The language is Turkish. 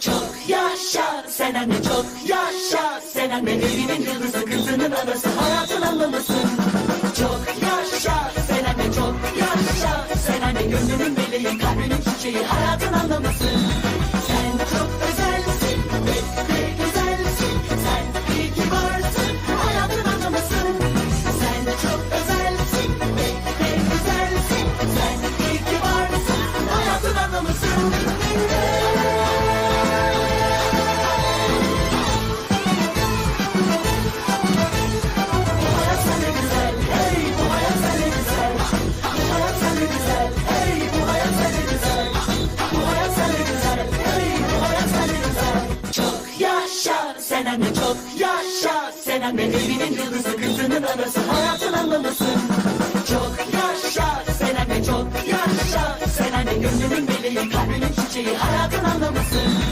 Çok yaşa sen anne çok yaşa. Sen anne evinin yıldızı kızının anası hayatın anlamısın Çok yaşa sen anne çok yaşa. Sen anne gönlümün meleği kalbinin çiçeği hayatın anlamısın sen anne çok yaşa. Sen anne evinin yıldızı kızının anası hayatın anlamısın. Çok yaşa sen anne çok yaşa. Sen anne gönlümün meleği kalbinin çiçeği hayatın anlamısın.